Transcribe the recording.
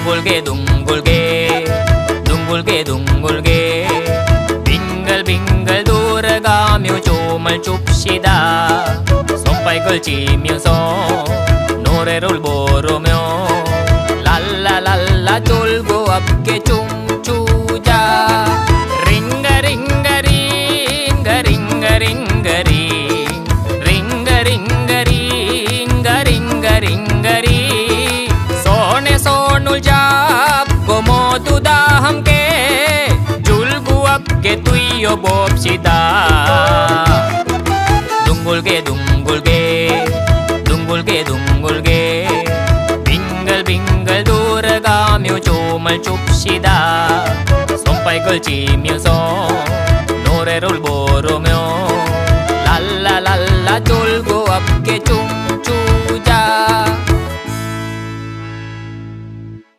둥글게 둥글게. 둥글게 둥글게. 빙글빙글 돌아가며 춤을 춥시다. 손발 걸치면서 노래를 부르며 랄라랄라 돌고 함께 춤 줄고 함께 뛰어 봅시다. 둥글게 둥글게 둥글게 둥글게. 빙글빙글 돌아가며 춤을 춥시다. 손발 걸치면서 노래를 부르며 랄라랄라 돌고 함께 춤